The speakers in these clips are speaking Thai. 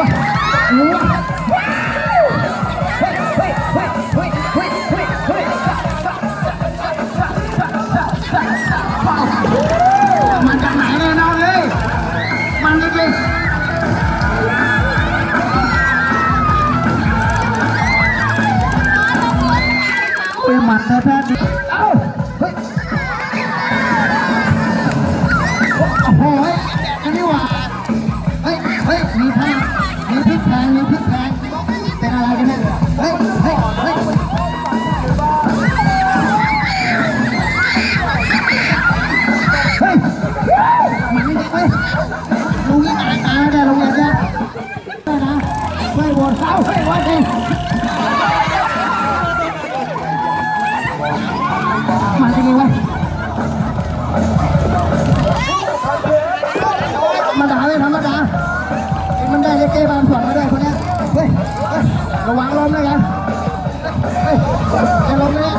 มันจากไหนเนี่ยน้องเอ้ยมันจริงๆเป็นหมัดแลุงนี่ตายตายไม่ได้ลุงเนี่ยนะได้นะเฮ้ยวนเอ้าเฮ้ยวนเองมาที่นี่วะธรรมดาเลยธรรมดาไอ้มันได้เลเกบางส่วนมาด้วยคนนี้เฮ้ยเฮ้ยระวังล้มเลยกันเฮ้ยจะล้มเลย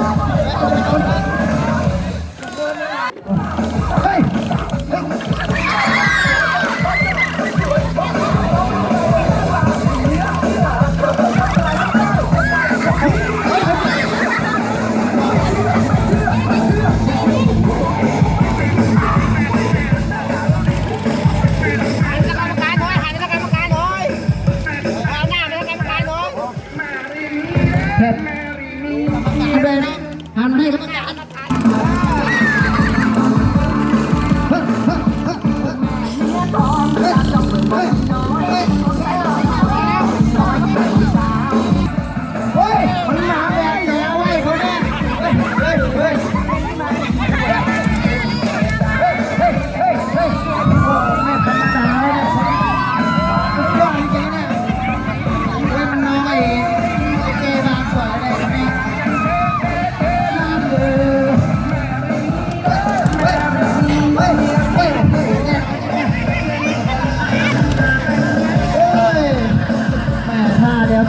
เผ็ดเอาเลยนะหันให้กรรมการ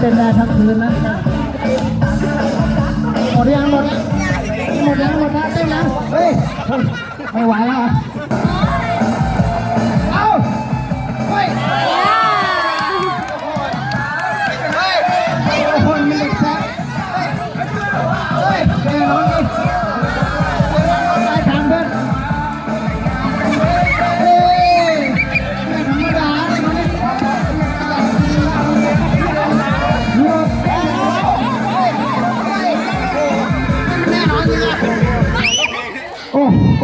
เต้นได้ทั้งคืนนะหมดยังหมดยังหมดยังหมดแล้วเต้นยังเฮ้ยไม่ไหวแล้ว โอ้โห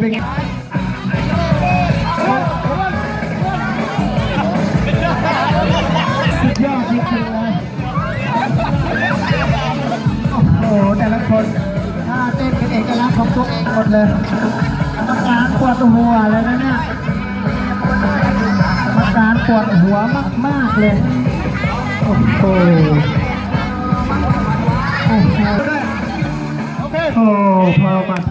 เป็นสุดยอดจริงๆเลยโอ้โหแต่ละคนท่าเต้นเป็นเอกลักษณ์ของตัวเองหมดเลยกรรมการปวดหัวเลยนะเนี่ยกรรมการปวดหัวมากๆเลยโอ้โหโอ้โหโอ้พอก่อน